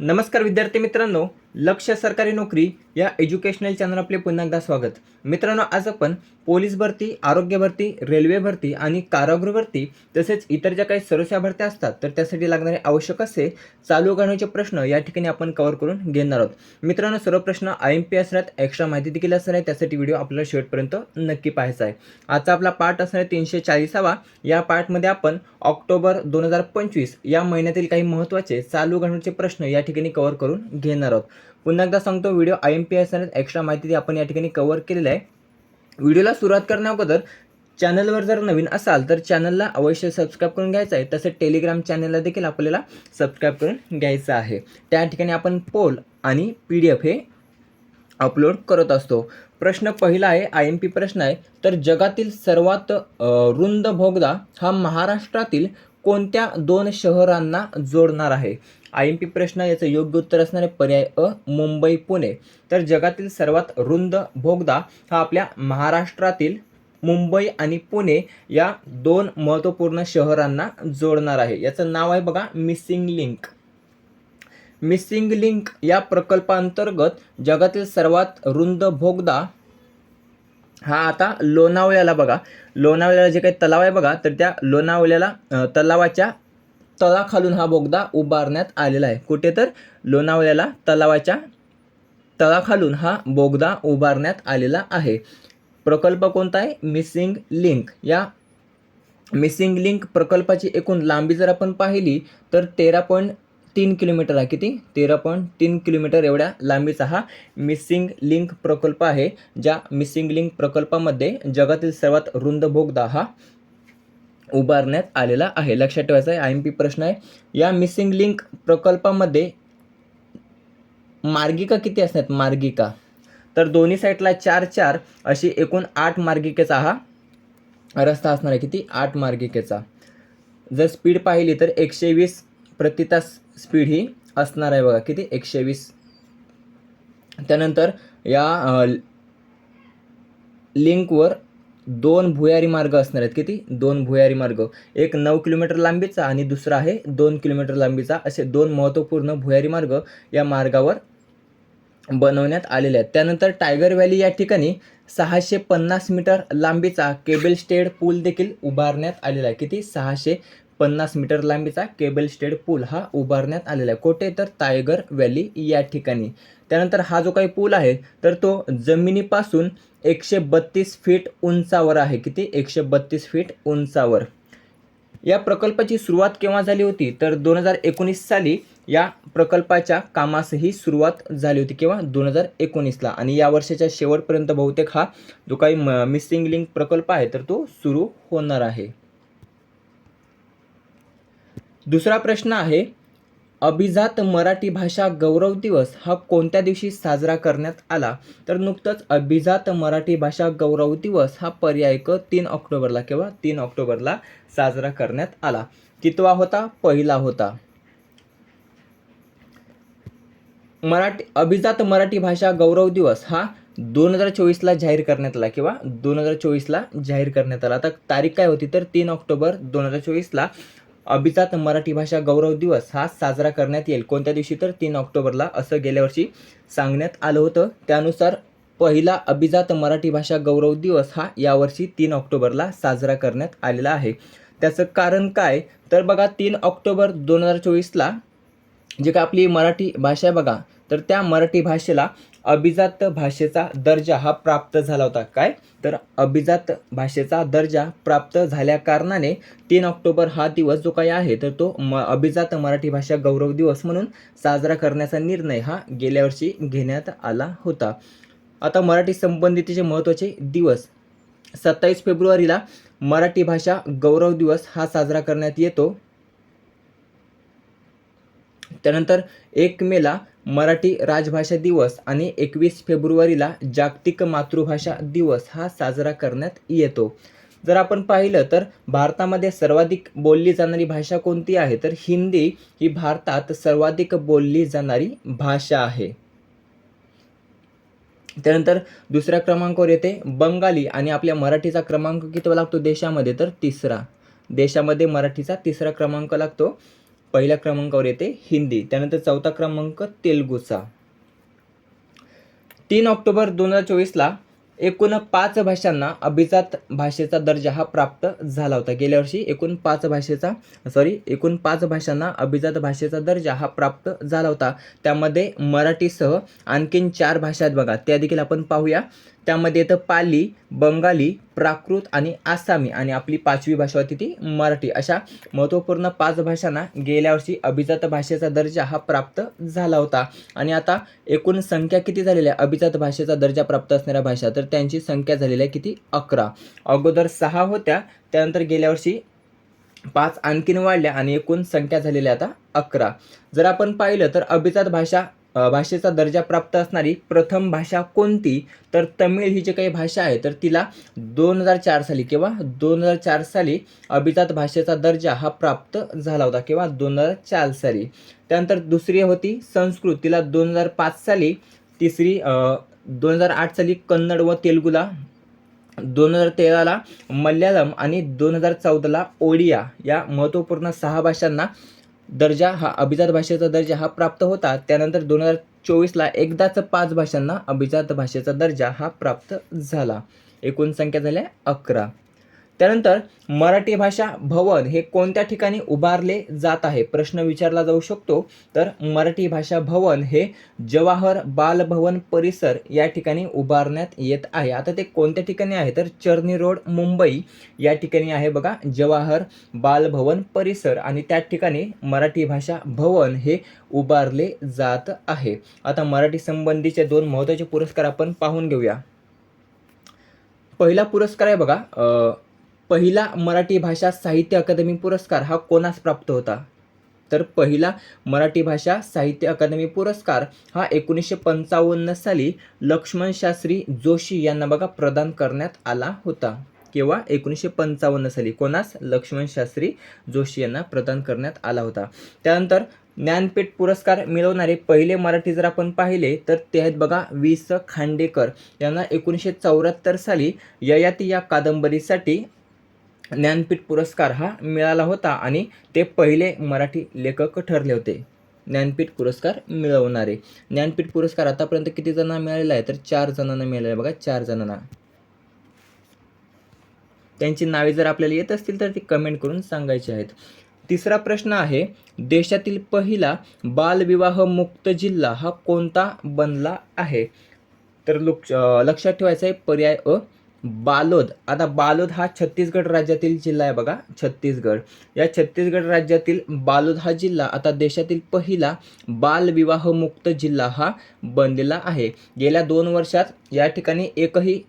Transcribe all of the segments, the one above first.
नमस्कार विद्यार्थी मित्रांनो लक्ष सरकारी नोकरी या एज्युकेशनल चॅनल आपले पुन्हा एकदा स्वागत. मित्रांनो आज आपण पोलीस भरती आरोग्य भरती रेल्वे भरती आणि कारागृह भरती तसेच इतर ज्या काही सर्वस्या भरत्या असतात तर त्यासाठी लागणारे आवश्यक असे चालू घडण्याचे प्रश्न या ठिकाणी आपण कव्हर करून घेणार आहोत. मित्रांनो सर्व प्रश्न आय एम पी असण्यात एक्स्ट्रा माहिती देखील असणार आहे त्यासाठी व्हिडिओ आपल्याला शेवटपर्यंत नक्की पाहायचा आहे. आजचा आपला पार्ट असणार आहे तीनशे चाळीसावा या पार्टमध्ये आपण ऑक्टोबर दोन हजार पंचवीस या महिन्यातील काही महत्त्वाचे चालू घडण्याचे प्रश्न या ठिकाणी कव्हर करून घेणार आहोत. पुन्हा एकदा सांगतो व्हिडिओ आय एम पी असणार एक्स्ट्रा माहिती ती आपण या ठिकाणी कव्हर केलेलं आहे. व्हिडिओला सुरुवात करण्याअगोदर चॅनलवर जर नवीन असाल तर चॅनलला अवश्य सबस्क्राईब करून घ्यायचं आहे. तसं टेलिग्राम चॅनलला देखील आपल्याला सबस्क्राईब करून घ्यायचं आहे. त्या ठिकाणी आपण पोल आणि पी डी एफ हे अपलोड करत असतो. प्रश्न पहिला आहे आय एम पी प्रश्न आहे तर जगातील सर्वात रुंद भोगदा हा महाराष्ट्रातील कोणत्या दोन शहरांना जोडणार आहे? आय एम पी प्रश्न याचं योग्य उत्तर असणार आहे पर्याय अ मुंबई पुणे. तर जगातील सर्वात रुंद भोगदा हा आपल्या महाराष्ट्रातील मुंबई आणि पुणे या दोन महत्त्वपूर्ण शहरांना जोडणार आहे. याचं नाव आहे बघा मिसिंग लिंक. मिसिंग लिंक या प्रकल्पांतर्गत जगातील सर्वात रुंद भोगदा हा आता लोणावळ्याला बघा. लोणावळ्याला जे काही तलाव आहे बघा तर त्या लोणावळ्याला तलावाच्या तळाखालून हा बोगदा उभारण्यात आलेला आहे. कुठे तर लोणावळ्याला तलावाच्या तळाखालून हा बोगदा उभारण्यात आलेला आहे. प्रकल्प कोणता आहे? Missing link. या मिसिंग लिंक प्रकल्पाची एकूण लांबी जर आपण पाहिली तर तेरा पॉईंट तीन किलोमीटर आहे. किती? तेरा पॉईंट तीन किलोमीटर एवढ्या लांबीचा हा मिसिंग लिंक प्रकल्प आहे ज्या मिसिंग लिंक प्रकल्पामध्ये जगातील सर्वात रुंद बोगदा हा उभारण्यात आलेला आहे. लक्षात ठेवायचा आहे आय एम पी प्रश्न आहे. या मिसिंग लिंक प्रकल्पामध्ये मार्गिका किती असतात? मार्गिका. तर दोन्ही साईडला चार चार अशी एकूण आठ मार्गिकेचा हा रस्ता असणार आहे. किती? आठ मार्गिकेचा. जर स्पीड पाहिली तर एकशे वीस प्रति तास स्पीड ही असणार आहे बघा. किती? एकशे वीस. त्यानंतर या लिंकवर दोन भुयारी मार्ग असणार आहेत. किती? दोन भुयारी मार्ग. एक नऊ किलोमीटर लांबीचा आणि दुसरा आहे दोन किलोमीटर लांबीचा. असे दोन महत्त्वपूर्ण भुयारी मार्ग या मार्गावर बनवण्यात आलेले आहेत. त्यानंतर टायगर व्हॅली या ठिकाणी सहाशे पन्नास मीटर लांबीचा केबल स्टेड पूल देखील उभारण्यात आलेला आहे. किती? सहाशे पन्नास मीटर लांबीचा केबल स्टेड पूल हा उभारण्यात आलेला आहे. कोठे? तर टायगर व्हॅली या ठिकाणी. त्यानंतर हा जो काही पूल आहे तर तो जमिनीपासून एकशे बत्तीस फीट उंचावर आहे. किती? एकशे बत्तीस फीट उंचावर. या प्रकल्पाची सुरुवात केव्हा झाली होती? तर दोन हजार एकोणीस साली या प्रकल्पाच्या कामासही सुरुवात झाली होती किंवा दोन हजार एकोणीसला आणि या वर्षाच्या शेवटपर्यंत बहुतेक हा जो काही मिसिंग लिंक प्रकल्प आहे तर तो सुरू होणार आहे. दुसरा प्रश्न आहे अभिजात मराठी भाषा गौरव दिवस हा कोणत्या दिवशी साजरा करण्यात आला? तर नुकतंच अभिजात मराठी भाषा गौरव दिवस हा पर्याय क तीन ऑक्टोबरला किंवा तीन ऑक्टोबरला साजरा करण्यात आला. कितवा होता? पहिला होता. मराठी अभिजात मराठी भाषा गौरव दिवस हा दोन हजार चोवीसला जाहीर करण्यात आला किंवा दोन हजार चोवीसला जाहीर करण्यात आला. आता तारीख काय होती? तर तीन ऑक्टोबर दोन हजार चोवीसला अभिजात मराठी भाषा गौरव दिवस हा साजरा करण्यात येईल. कोणत्या दिवशी तर? तीन ऑक्टोबरला असं गेल्या वर्षी सांगण्यात आलं होतं. त्यानुसार पहिला अभिजात मराठी भाषा गौरव दिवस हा यावर्षी तीन ऑक्टोबरला साजरा करण्यात आलेला आहे. त्याचं कारण काय? तर बघा तीन ऑक्टोबर दोन हजार चोवीसला जे काय आपली मराठी भाषा आहे बघा तर त्या मराठी भाषेला अभिजात भाषेचा दर्जा हा प्राप्त झाला होता. काय? तर अभिजात भाषेचा दर्जा प्राप्त झाल्या कारणाने तीन ऑक्टोबर हा दिवस जो काही आहे तर तो म अभिजात मराठी भाषा गौरव दिवस म्हणून साजरा करण्याचा निर्णय हा गेल्या वर्षी घेण्यात आला होता. आता मराठी संबंधितचे महत्त्वाचे दिवस सत्तावीस फेब्रुवारीला मराठी भाषा गौरव दिवस हा साजरा करण्यात येतो. त्यानंतर एक मेला मराठी राजभाषा दिवस आणि एकवीस फेब्रुवारीला जागतिक मातृभाषा दिवस हा साजरा करण्यात येतो. जर आपण पाहिलं तर भारतामध्ये सर्वाधिक बोलली जाणारी भाषा कोणती आहे? तर हिंदी ही भारतात सर्वाधिक बोलली जाणारी भाषा आहे. त्यानंतर दुसऱ्या क्रमांकावर येते बंगाली आणि आपल्या मराठीचा क्रमांक किती लागतो देशामध्ये? तर तिसरा. देशामध्ये मराठीचा तिसरा क्रमांक लागतो. पहिल्या क्रमांकावर येते हिंदी त्यानंतर चौथा क्रमांक तेलुगूचा. तीन ऑक्टोबर दोन हजार चोवीसला एकूण पाच भाषांना अभिजात भाषेचा दर्जा हा प्राप्त झाला होता. गेल्या वर्षी एकूण पाच भाषेचा सॉरी एकूण पाच भाषांना अभिजात भाषेचा दर्जा हा प्राप्त झाला होता. त्यामध्ये मराठीसह आणखीन चार भाषा आहेत बघा. त्या देखील आपण पाहूया. त्यामध्ये येतं पाली बंगाली प्राकृत आणि आसामी आणि आपली पाचवी भाषा होती ती मराठी. अशा महत्त्वपूर्ण पाच भाषांना गेल्या वर्षी अभिजात भाषेचा दर्जा हा प्राप्त झाला होता. आणि आता एकूण संख्या किती झालेली आहे? अभिजात भाषेचा दर्जा प्राप्त असणाऱ्या भाषा तर त्यांची संख्या झालेली आहे किती? अकरा. अगोदर सहा होत्या त्यानंतर गेल्या वर्षी पाच आणखीन वाढल्या आणि एकूण संख्या झालेल्या आता अकरा. जर आपण पाहिलं तर अभिजात भाषा भाषेचा दर्जा प्राप्त असणारी प्रथम भाषा कोणती? तर तमिळ ही जी काही भाषा आहे तर तिला दोन हजार चार साली किंवा दोन हजार चार साली अभिजात भाषेचा दर्जा हा प्राप्त झाला होता किंवा दोन हजार चार साली. त्यानंतर दुसरी होती संस्कृत. तिला दोन हजार पाच साली तिसरी दोन हजार आठ साली कन्नड व तेलुगूला दोन हजार तेराला मल्याळम आणि दोन हजार चौदाला ओडिया या महत्त्वपूर्ण सहा भाषांना दर्जा हा अभिजात भाषेचा दर्जा हा प्राप्त होता. त्यानंतर दोन हजार चोवीसला एकदाच पाच भाषांना अभिजात भाषेचा दर्जा हा प्राप्त झाला. एकूण संख्या झाल्या अकरा. त्यानंतर मराठी भाषा भवन हे कोणत्या ठिकाणी उभारले जात आहे? प्रश्न विचारला जाऊ शकतो. तर मराठी भाषा भवन हे जवाहर बालभवन परिसर या ठिकाणी उभारण्यात येत आहे. आता ते कोणत्या ठिकाणी आहे? तर चर्नी रोड मुंबई या ठिकाणी आहे बघा. जवाहर बालभवन परिसर आणि त्या ठिकाणी मराठी भाषा भवन हे उभारले जात आहे. आता मराठी संबंधीचे दोन महत्त्वाचे पुरस्कार आपण पाहून घेऊया. पहिला पुरस्कार आहे बघा पहिला मराठी भाषा साहित्य अकादमी पुरस्कार हा कोणास प्राप्त होता? तर पहिला मराठी भाषा साहित्य अकादमी पुरस्कार हा एकोणीसशे पंचावन्न साली लक्ष्मण शास्त्री जोशी यांना बघा प्रदान करण्यात आला होता. किंवा एकोणीसशे पंचावन्न साली कोणास? लक्ष्मण शास्त्री जोशी यांना प्रदान करण्यात आला होता. त्यानंतर ज्ञानपीठ पुरस्कार मिळवणारे पहिले मराठी जर आपण पाहिले तर ते आहेत बघा वि स खांडेकर. यांना एकोणीसशे चौऱ्याहत्तर साली ययाती या कादंबरीसाठी ज्ञानपीठ पुरस्कार हा मिळाला होता आणि ते पहिले मराठी लेखक ठरले होते. ज्ञानपीठ पुरस्कार मिळवणारे. ज्ञानपीठ पुरस्कार आतापर्यंत किती जणांना मिळालेला आहे? तर चार जणांना मिळालेला आहे बघा चार जणांना. त्यांची नावे जर आपल्याला येत असतील तर ती कमेंट करून सांगायची आहेत. तिसरा प्रश्न आहे देशातील पहिला बालविवाह मुक्त जिल्हा हा कोणता बनला आहे? तर लुक लक्षात ठेवायचा आहे पर्याय अ बालोद. आता बालोद हा छत्तीसगड राज्यातील जिल्हा आहे बघा. छत्तीसगड. या छत्तीसगड राज्यातील बालोद हा जिल्हा आता देशातील पहिला बालविवाहमुक्त जिल्हा हा बनलेला आहे. गेल्या दोन वर्षात या ठिकाणी एकही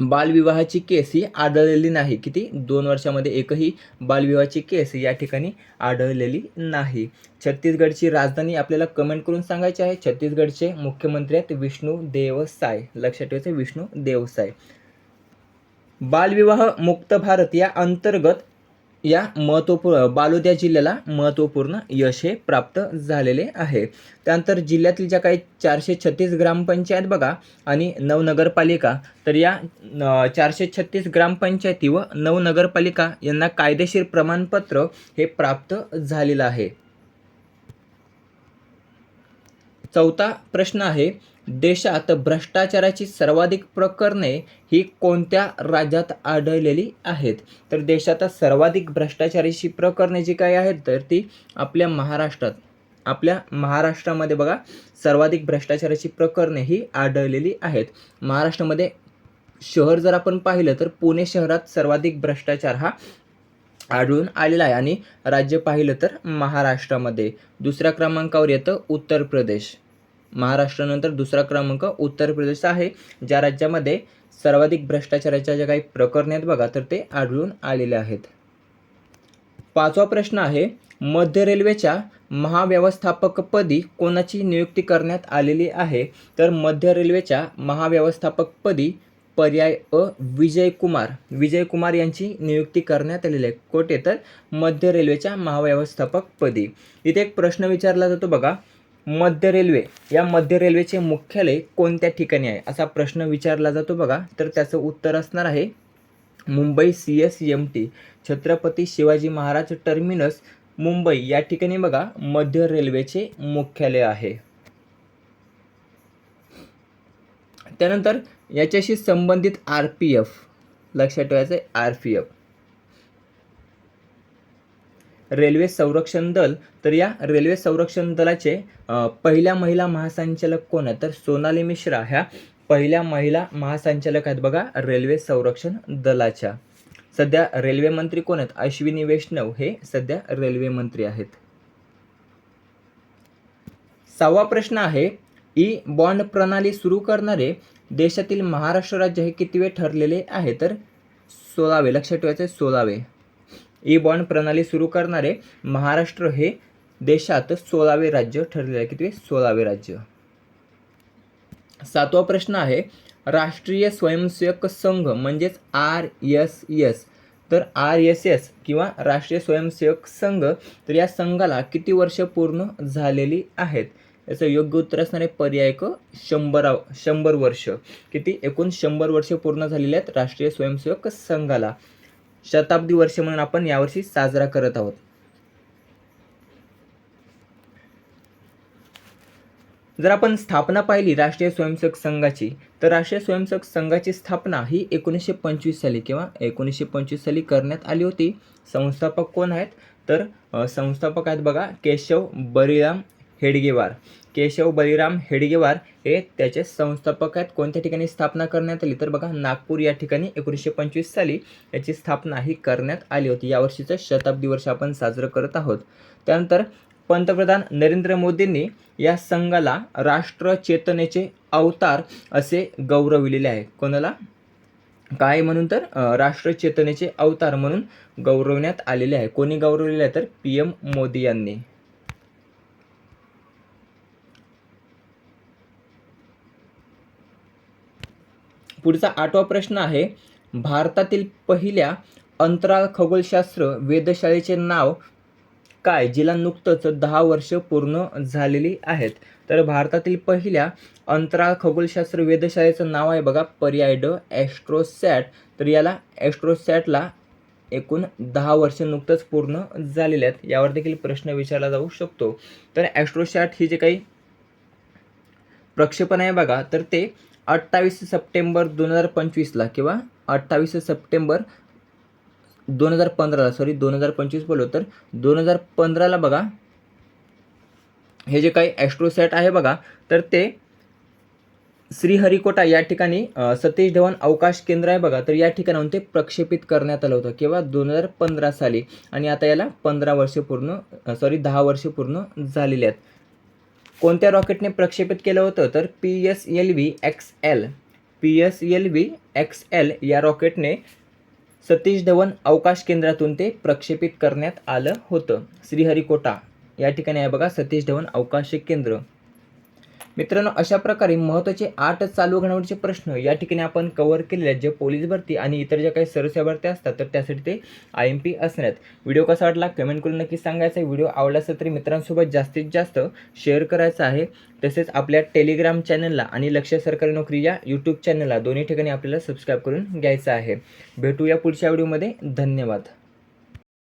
बालविवाहाची केस ही आढळलेली नाही. किती? दोन वर्षामध्ये एकही बालविवाहाची केस या ठिकाणी आढळलेली नाही. छत्तीसगडची राजधानी आपल्याला कमेंट करून सांगायची आहे. छत्तीसगडचे मुख्यमंत्री आहेत विष्णू देवसाय लक्षात ठेवायचं विष्णू देवसाय बालविवाह मुक्त भारत या अंतर्गत या महत्त्वपूर्ण बालोद्या जिल्ह्याला महत्त्वपूर्ण यश हे प्राप्त झालेले आहे. त्यानंतर जिल्ह्यातील ज्या काही चारशे छत्तीस ग्रामपंचायत बघा आणि नऊ नगरपालिका तर या चारशे छत्तीस ग्रामपंचायती व नऊ नगरपालिका यांना कायदेशीर प्रमाणपत्र हे प्राप्त झालेलं आहे. चौथा प्रश्न आहे देशात भ्रष्टाचाराची सर्वाधिक प्रकरणे ही कोणत्या राज्यात आढळलेली आहेत? तर देशात सर्वाधिक भ्रष्टाचाराची प्रकरणे जी काही आहेत तर ती आपल्या महाराष्ट्रात. आपल्या महाराष्ट्रामध्ये बघा सर्वाधिक भ्रष्टाचाराची प्रकरणे ही आढळलेली आहेत. महाराष्ट्रामध्ये शहर जर आपण पाहिलं तर पुणे शहरात सर्वाधिक भ्रष्टाचार हा आढळून आलेला आहे. आणि राज्य पाहिलं तर महाराष्ट्रामध्ये. दुसऱ्या क्रमांकावर येतं उत्तर प्रदेश. महाराष्ट्रानंतर दुसरा क्रमांक उत्तर प्रदेश आहे. ज्या राज्यामध्ये सर्वाधिक भ्रष्टाचाराच्या ज्या काही प्रकरणे आहेत बघा तर ते आढळून आलेले आहेत. पाचवा प्रश्न आहे मध्य रेल्वेच्या महाव्यवस्थापकपदी कोणाची नियुक्ती करण्यात आलेली आहे? तर मध्य रेल्वेच्या महाव्यवस्थापकपदी पर्याय अ विजय कुमार. विजय कुमार यांची नियुक्ती करण्यात आलेली आहे. कोठे? तर मध्य रेल्वेच्या महाव्यवस्थापकपदी इथे एक प्रश्न विचारला जातो बघा मध्य रेल्वे. या मध्य रेल्वेचे मुख्यालय कोणत्या ठिकाणी आहे? असा प्रश्न विचारला जातो बघा. तर त्याचं उत्तर असणार आहे Mumbai C S M T Chhatrapati Shivaji Maharaj terminus Mumbai. या ठिकाणी बघा मध्य रेल्वेचे मुख्यालय आहे. त्यानंतर याच्याशी संबंधित आर पी एफ. लक्षात ठेवायचं आहे आर पी एफ. रेल्वे संरक्षण दल. तर या रेल्वे संरक्षण दलाचे पहिल्या महिला महासंचालक कोण आहेत? तर सोनाली मिश्रा ह्या पहिल्या महिला महासंचालक आहेत बघा रेल्वे संरक्षण दलाच्या. सध्या रेल्वे मंत्री कोण आहेत? अश्विनी वैष्णव हे सध्या रेल्वे मंत्री आहेत. सहावा प्रश्न आहे ई बॉन्ड प्रणाली सुरू करणारे देशातील महाराष्ट्र राज्य हे कितवे ठरलेले आहे? तर सोळावे लक्षात ठेवायचे सोळावे. ई बॉन्ड प्रणाली सुरू करणारे महाराष्ट्र हे देशात सोळावे राज्य ठरलेले आहे. किती? सोळावे राज्य. सातवा प्रश्न आहे राष्ट्रीय स्वयंसेवक संघ म्हणजेच आर एस एस. तर आर एस एस किंवा राष्ट्रीय स्वयंसेवक संघ तर या संघाला किती वर्ष पूर्ण झालेली आहेत? याचं योग्य उत्तर असणारे पर्याय क शंभर शंभर वर्ष. किती? एकूण शंभर वर्ष पूर्ण झालेली आहेत राष्ट्रीय स्वयंसेवक संघाला. शताब्दी वर्ष म्हणून आपण यावर्षी साजरा करत आहोत. जर आपण स्थापना पाहिली राष्ट्रीय स्वयंसेवक संघाची तर राष्ट्रीय स्वयंसेवक संघाची स्थापना ही एकोणीसशे पंचवीस साली किंवा एकोणीसशे पंचवीस साली करण्यात आली होती. संस्थापक कोण आहेत? तर संस्थापक आहेत बघा केशव बळीराम हेडगेवार. केशव बलिराम हेडगेवार हे त्याचे संस्थापक आहेत. कोणत्या ठिकाणी स्थापना करण्यात आली? तर बघा नागपूर या ठिकाणी एकोणीसशे पंचवीस साली याची स्थापना ही करण्यात आली होती. यावर्षीचं शताब्दी वर्ष आपण साजरं करत आहोत. त्यानंतर पंतप्रधान नरेंद्र मोदींनी या संघाला राष्ट्र चेतनेचे अवतार असे गौरविलेले आहे. कोणाला? काय म्हणून तर? अ, राष्ट्र चेतनेचे अवतार म्हणून गौरवण्यात आलेले आहे. कोणी गौरवलेले आहे? तर पी एम मोदी यांनी. पुढचा आठवा प्रश्न आहे भारतातील पहिल्या अंतराळ खगोलशास्त्र वेधशाळेचे नाव काय जिला नुकतंच दहा वर्ष पूर्ण झालेली आहेत? तर भारतातील पहिल्या अंतराळ खगोलशास्त्र वेधशाळेचं नाव आहे बघा पर्याय ड ॲस्ट्रोसॅट. तर याला ॲस्ट्रोसॅटला एकूण दहा वर्ष नुकतंच पूर्ण झालेले आहेत. यावर देखील प्रश्न विचारला जाऊ शकतो. तर ॲस्ट्रोसॅट ही जे काही प्रक्षेपण आहे बघा तर ते अठ्ठावीस सप्टेंबर दोन हजार पंचवीसला किंवा अठ्ठावीस सप्टेंबर दोन हजार पंधराला सॉरी दोन हजार पंचवीस बोललो तर दोन हजार पंधराला बघा. हे जे काही ॲस्ट्रोसॅट आहे बघा तर ते श्रीहरिकोटा या ठिकाणी सतीश धवन अवकाश केंद्र आहे बघा. तर या ठिकाणाहून ते प्रक्षेपित करण्यात आलं होतं किंवा दोन हजार पंधरा साली. आणि आता याला पंधरा वर्ष पूर्ण सॉरी दहा वर्ष पूर्ण झालेली आहेत. कोणत्या रॉकेटने प्रक्षेपित केलं होतं? तर P S L V X L. P S L V X L या रॉकेटने सतीश धवन अवकाश केंद्रातून ते प्रक्षेपित करण्यात आलं होतं. श्रीहरिकोटा. या ठिकाणी आहे बघा सतीश धवन अवकाश केंद्र. मित्रांनो अशा प्रकारे महत्त्वाचे आठ चालू घडामोडीचे प्रश्न या ठिकाणी आपण कव्हर केलेले आहेत. जे पोलीस भरती आणि इतर ज्या काही सरसेवा भरती असतात तर त्यासाठी ते आय एम पी असणार आहेत. व्हिडिओ कसा वाटला कमेंट करून नक्की सांगायचा आहे. व्हिडिओ आवडला असेल तरी मित्रांसोबत जास्तीत जास्त शेअर करायचा आहे. तसेच आपल्या टेलिग्राम चॅनलला आणि लक्ष सरकारी नोकरी या यूट्यूब चॅनलला दोन्ही ठिकाणी आपल्याला सबस्क्राईब करून घ्यायचं आहे. भेटूया पुढच्या व्हिडिओमध्ये धन्यवाद.